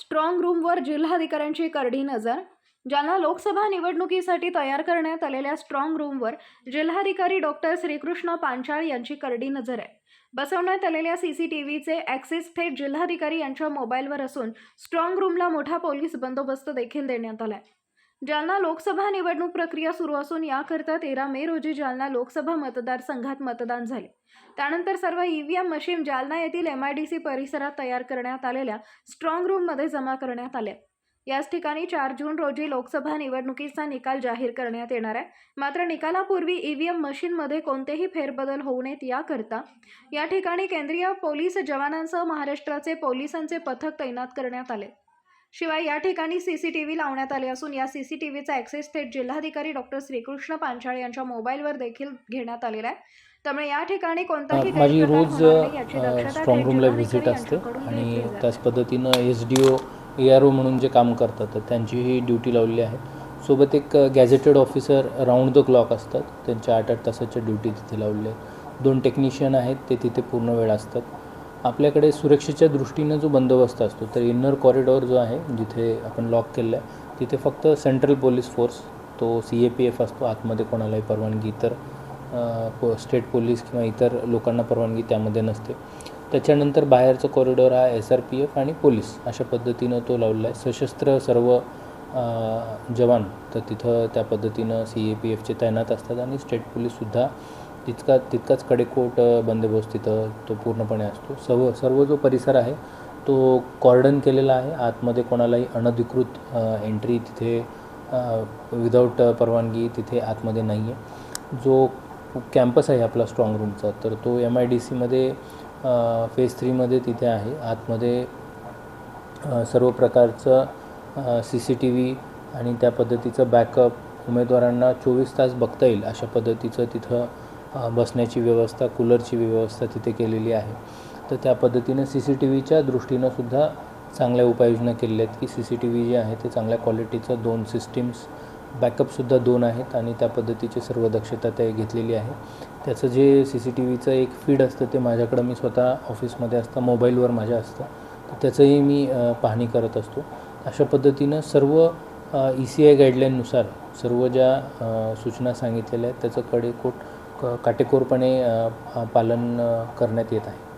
Strong रूमवर जिल्हाधिकाऱ्यांची करडी नजर जालना लोकसभा निवडणुकीसाठी तयार करण्यात आलेल्या स्ट्रॉंग रूमवर जिल्हाधिकारी डॉक्टर श्रीकृष्ण पांचाळ यांची करडी नजर आहे. बसवण्यात आलेल्या सी सी टी व्हीचे ॲक्सेस थेट जिल्हाधिकारी यांच्या मोबाईलवर असून स्ट्रॉंग रूमला मोठा पोलीस बंदोबस्त देखील देण्यात आला आहे जालना लोकसभा निवडणूक प्रक्रिया सुरू असून याकरता तेरा मे रोजी जालना लोकसभा मतदारसंघात मतदान झाले. त्यानंतर सर्व ईव्हीएम मशीन जालना येथील एम आय डी सी परिसरात तयार करण्यात आलेल्या स्ट्रॉंग रूममध्ये जमा करण्यात आल्या. याच ठिकाणी चार जून रोजी लोकसभा निवडणुकीचा निकाल जाहीर करण्यात येणार आहे. मात्र निकालापूर्वी ईव्हीएम मशीनमध्ये कोणतेही फेरबदल होऊ नयेत याकरता या ठिकाणी केंद्रीय पोलीस जवानांसह महाराष्ट्राचे पोलिसांचे पथक तैनात करण्यात आले. शिवाय या ठिकाणी सीसीटीव्ही लावण्यात आले असून या सीसीटीव्हीचा ॲक्सेस थेट जिल्हाधिकारी डॉक्टर श्रीकृष्ण पांचाळ यांच्या मोबाईलवर देखील घेण्यात आलेला आहे. त्यामुळे या ठिकाणी कोणताही माझी रोज स्ट्रॉंग रूमला व्हिजिट असते आणि. त्याच पद्धतीनं S D O A R O म्हणून जे काम करतात तर त्यांचीही ड्युटी लावलेली आहे. सोबत एक gazetted officer round the clock असतात. त्यांच्या आठ आठ तासाच्या ड्युटी तिथे लावलेल्या आहेत. दोन टेक्निशियन आहेत ते तिथे पूर्ण वेळ असतात. आपल्याकडे सुरक्षेच्या दृष्टीनं जो बंदोबस्त असतो तर इन्नर कॉरिडॉर जो आहे जिथे आपण लॉक केलं आहे तिथे फक्त सेंट्रल पोलीस फोर्स तो सी ए पी एफ असतो आतमध्ये कोणालाही परवानगी इतर पो स्टेट पोलीस किंवा इतर लोकांना परवानगी त्यामध्ये नसते. त्याच्यानंतर बाहेरचं कॉरिडॉर हा एस आर पी एफ आणि पोलीस अशा पद्धतीनं तो लावलेला आहे. सशस्त्र सर्व जवान तर तिथं त्या पद्धतीनं सी ए पी एफचे तैनात असतात आणि स्टेट पोलीससुद्धा तितका तितकाच कडेकोट बंदोबस्त तिथं तो पूर्णपणे असतो. सर्व सर्व जो परिसर आहे तो कॉर्डन केलेला आहे. आतमध्ये कोणालाही अनधिकृत एंट्री तिथे विदाऊट परवानगी तिथे आतमध्ये नाही आहे जो कॅम्पस आहे आपला स्ट्रॉंग रूमचा तर तो एम आय डी सीमध्ये फेज थ्रीमध्ये तिथे आहे. आतमध्ये सर्व प्रकारचं सी सी टी व्ही आणि त्या पद्धतीचं बॅकअप उमेदवारांना चोवीस तास बघता येईल अशा पद्धतीचं तिथं बसण्याची व्यवस्था कूलरची व्यवस्था तिथे केलेली आहे. तर त्या पद्धतीनं सी सी टी व्हीच्या दृष्टीनं सुद्धा चांगल्या उपाययोजना केलेल्या आहेत की C C T V J आहे ते चांगल्या क्वालिटीचं दोन सिस्टीम्स बॅकअपसुद्धा दोन आहेत आणि त्या पद्धतीची सर्व दक्षता ते घेतलेली आहे. त्याचं जे सी सी टी व्हीचं एक फीड असतं ते माझ्याकडं मी स्वतः ऑफिसमध्ये असतं मोबाईलवर माझ्या असतं. तर त्याचंही मी पाहणी करत असतो. अशा पद्धतीनं सर्व ई सी आय गाईडलाईननुसार सर्व ज्या सूचना सांगितलेल्या आहेत त्याचं कडेकोट क काटेकोरपणे पालन करण्यात येत आहे.